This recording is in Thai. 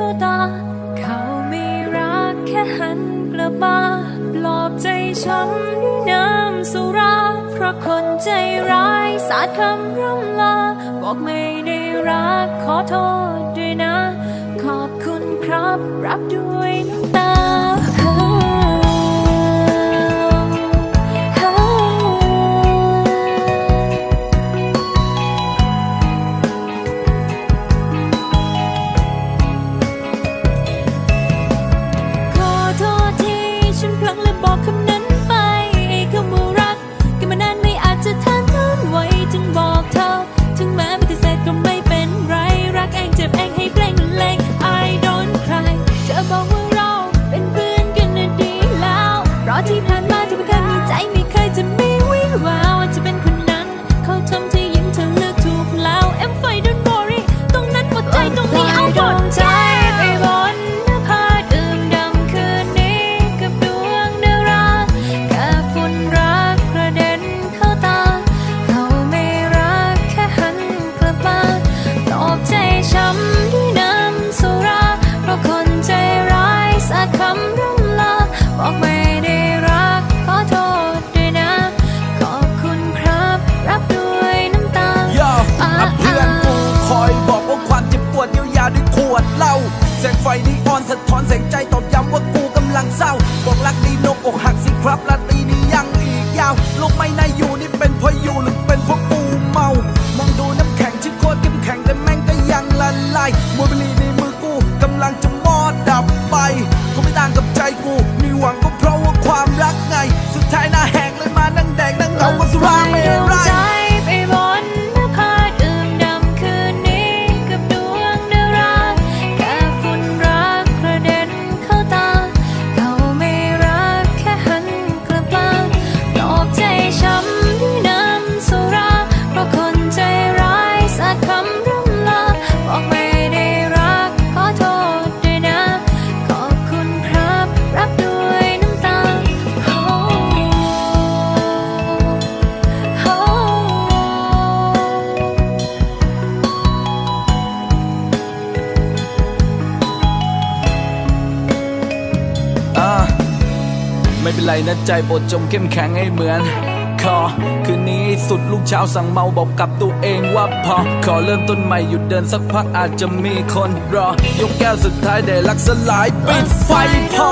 เขาตา เขาไม่รักแค่หันกลับมาปลอบใจช้ำด้วยน้ำสุรา เพราะคนใจร้ายสาดคำร่ำลา บอกไม่ได้รักขอโทษด้วยนะ ขอบคุณครับ รับด้วย ร ฟนีออนสะท้อนแสงใจตอบย้ำว่ากูกำลังเศร้า บอกรักดีนกอกหักสิครับลาตีนี้ยังอีกยาวลกไม่น่าอยู่นี่เป็นเพราะอยู่หรือเป็นเพราะกูเมามองดูน้ำแข็งที่โคตรเข้มแข็งแต่แม่งก็ยังละลายมวยเป็น ไม่เป็นไรนะใจโปรดจงเข้มแข็งให้เหมือนคอคืนนี้สุดลูกเช้าสั่งเมาบอกกับตัวเองว่าพอ ขอเริ่มต้นใหม่หยุดเดินสักพักอาจจะมีคนรอ ยกแก้วสุดท้ายได้รักสลายปิดไฟพอ